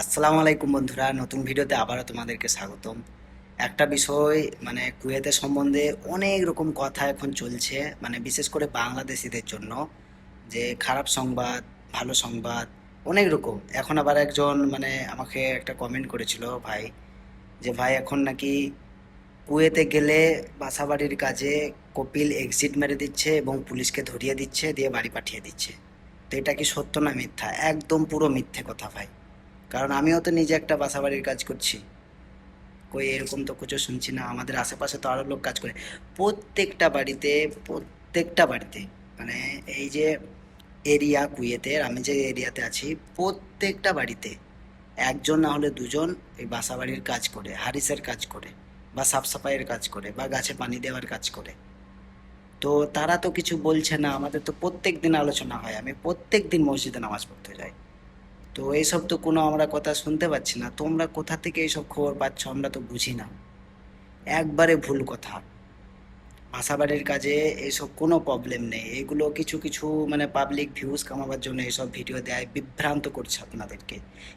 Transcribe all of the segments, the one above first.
আসসালামু আলাইকুম বন্ধুরা, নতুন ভিডিওতে আবারও তোমাদেরকে স্বাগতম। একটা বিষয় মানে কুয়েতের সম্বন্ধে অনেক রকম কথা এখন চলছে মানে বিশেষ করে বাংলাদেশিদের জন্য, যে খারাপ সংবাদ, ভালো সংবাদ, অনেক রকম। এখন আবার একজন মানে আমাকে একটা কমেন্ট করেছিল ভাই, যে ভাই এখন নাকি কুয়েতে গেলে বাসাবাড়ির কাজে কপিল এক্সিট মেরে দিচ্ছে এবং পুলিশকে ধরিয়ে দিচ্ছে, দিয়ে বাড়ি পাঠিয়ে দিচ্ছে। তো এটা কি সত্য না মিথ্যা? একদম পুরো মিথ্যে কথা ভাই। কারণ আমিও তো নিজে একটা বাসাবাড়ির কাজ করছি। কই এরকম তো কিছু শুনছি না, আমাদের আশেপাশে তো আরও লোক কাজ করে। প্রত্যেকটা বাড়িতে প্রত্যেকটা বাড়িতে মানে এই যে এরিয়া কুয়েতে, আমি যে এরিয়াতে আছি, প্রত্যেকটা বাড়িতে একজন না হলে দুজন এই বাসাবাড়ির কাজ করে, হারিসের কাজ করে, বা সাফ সাফাইয়ের কাজ করে, বা গাছে পানি দেওয়ার কাজ করে। তো তারা তো কিছু বলছে না, আমাদের তো প্রত্যেক দিন আলোচনা হয়, আমি প্রত্যেক দিন মসজিদে নামাজ পড়তে যাই। তো এইসব তো কোনো আমরা কথা শুনতে পাচ্ছি না। তোমরা কোথা থেকে এইসব খবর পাচ্ছ আমরা তো বুঝি না। একবারে ভুল কথা। বাসাবাড়ির কাজে এইসব কোনো প্রবলেম নেই। এগুলো কিছু কিছু মানে পাবলিক ভিউজ কামাবার জন্য এইসব ভিডিও দেয়। বিভ্রান্ত করছে আপনাদেরকে।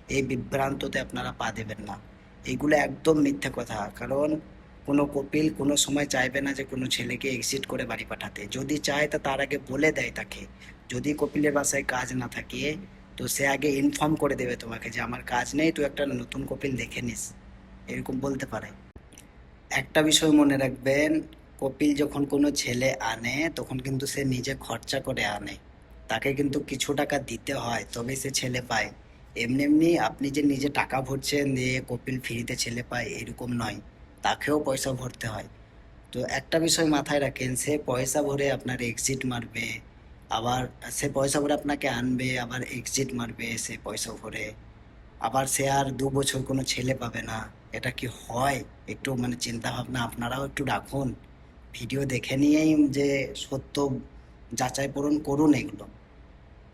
এই বিভ্রান্ততে আপনারা পা দেবেন না। এগুলো একদম মিথ্যা কথা। কারণ কোনো কপিল কোনো সময় চাইবে না যে কোনো ছেলেকে এক্সিট করে বাড়ি পাঠাতে। যদি চায় তা তার আগে বলে দেয় তাকে। যদি কপিলের বাসায় কাজ না থাকে তো সে আগে ইনফর্ম করে দেবে তোমাকে যে আমার কাজ নেই, তুই একটা নতুন কপিল দেখে নিস। এরকম বলতে পারে। একটা বিষয় মনে রাখবেন কপিল যখন কোনো ছেলে আনে, তখন কিন্তু সে নিজে খরচা করে আনে। তাকে কিন্তু কিছু টাকা দিতে হয় তবে সে ছেলে পায়। এমনি এমনি আপনি যে নিজে টাকা ভরছেন দিয়ে কপিল ফ্রিতে ছেলে পায়, এরকম নয়। তাকেও পয়সা ভরতে হয়। তো একটা বিষয় মাথায় রাখেন, সে পয়সা ভরে আপনার এক্সিট মারবে আবার সে পয়সা ভরে আপনাকে আনবে, আবার এক্সিট মারবে সে পয়সা ভরে আবার সে আর দু বছর কোনো ছেলে পাবে না। এটা কি হয়? একটু মানে চিন্তা ভাবনা আপনারাও একটু রাখুন। ভিডিও দেখে নিয়েই যে সত্য যাচাই পূরণ করুন এগুলো।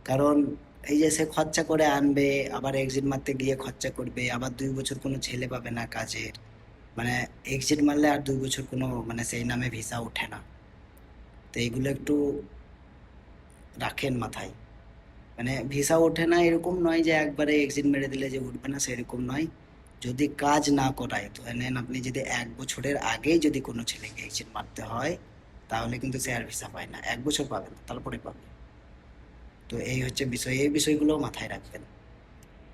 কারণ এই যে সে খরচা করে আনবে, আবার এক্সিট মারতে গিয়ে খরচা করবে, আবার দুই বছর কোনো ছেলে পাবে না কাজের। মানে এক্সিট মারলে আর দুই বছর কোনো মানে সেই নামে ভিসা ওঠে না। তো এইগুলো একটু রাখেন মাথায়। মানে ভিসা ওঠে না এরকম নয় যে একবারে এক্সিট মেরে দিলে যে উঠবে না সেরকম নয়। যদি কাজ না করায়, তো নেন আপনি যদি এক বছরের আগেই যদি কোনো ছেলেকে এক্সিট মারতে হয়, তাহলে কিন্তু সে আর ভিসা পায় না। এক বছর পাবে না, তারপরে পাবে। তো এই হচ্ছে বিষয়, এই বিষয়গুলো মাথায় রাখবেন।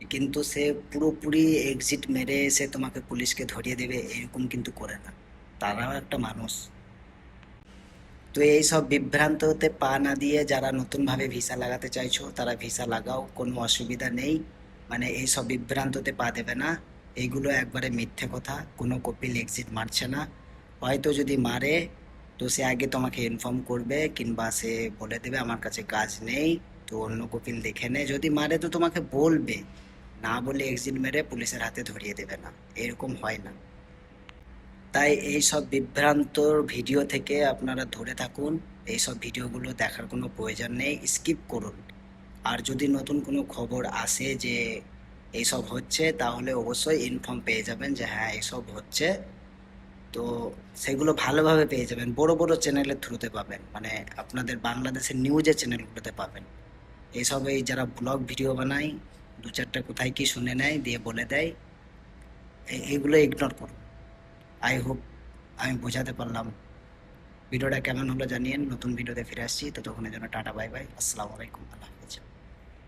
কিন্তু সে পুরোপুরি এক্সিট মেরে সে তোমাকে পুলিশকে ধরিয়ে দেবে, এরকম কিন্তু করে না। তারাও একটা মানুষ। তো এই সব বিভ্রান্ত হতে পা না দিয়ে যারা নতুনভাবে ভিসা লাগাতে চাইছো, তারা ভিসা লাগাও, কোনো অসুবিধা নেই। মানে এই সব বিভ্রান্ততে পা দেবে না। এইগুলো একবারে মিথ্যে কথা, কোনো কপিল এক্সিট মারছে না। হয়তো যদি মারে, তো সে আগে তোমাকে ইনফর্ম করবে কিংবা সে বলে দেবে, আমার কাছে কাজ নেই, তো অন্য কপিল দেখে নে। যদি মারে, তো তোমাকে বলবে। না বলে এক্সিট মেরে পুলিশের হাতে ধরিয়ে দেবে না। এরকম হয় না। তাই এই সব বিভ্রান্তর ভিডিও থেকে আপনারা ধরে থাকুন। এই সব ভিডিওগুলো দেখার কোনো প্রয়োজন নেই। স্কিপ করুন। আর যদি নতুন কোনো খবর আসে যে এইসব হচ্ছে, তাহলে অবশ্যই ইনফর্ম পেয়ে যাবেন যে হ্যাঁ এইসব হচ্ছে। তো সেগুলো ভালোভাবে পেয়ে যাবেন। বড় বড় চ্যানেলের থ্রুতে পাবেন। মানে আপনাদের বাংলাদেশের নিউজের চ্যানেলগুলোতে পাবেন। এইসব এই যারা ব্লগ ভিডিও বানায়, দু চারটা কোথায় কি শুনে নেয়, দিয়ে বলে দেয় এইগুলো ইগনোর করুন। আই হোপ আমি বোঝাতে পারলাম। ভিডিওটা কেমন হলো জানিয়ে নতুন ভিডিওতে ফিরে আসছি। তো তখন জন্য টাটা, বাই বাই। আসসালামু আলাইকুম, আল্লাহ হাফেজ।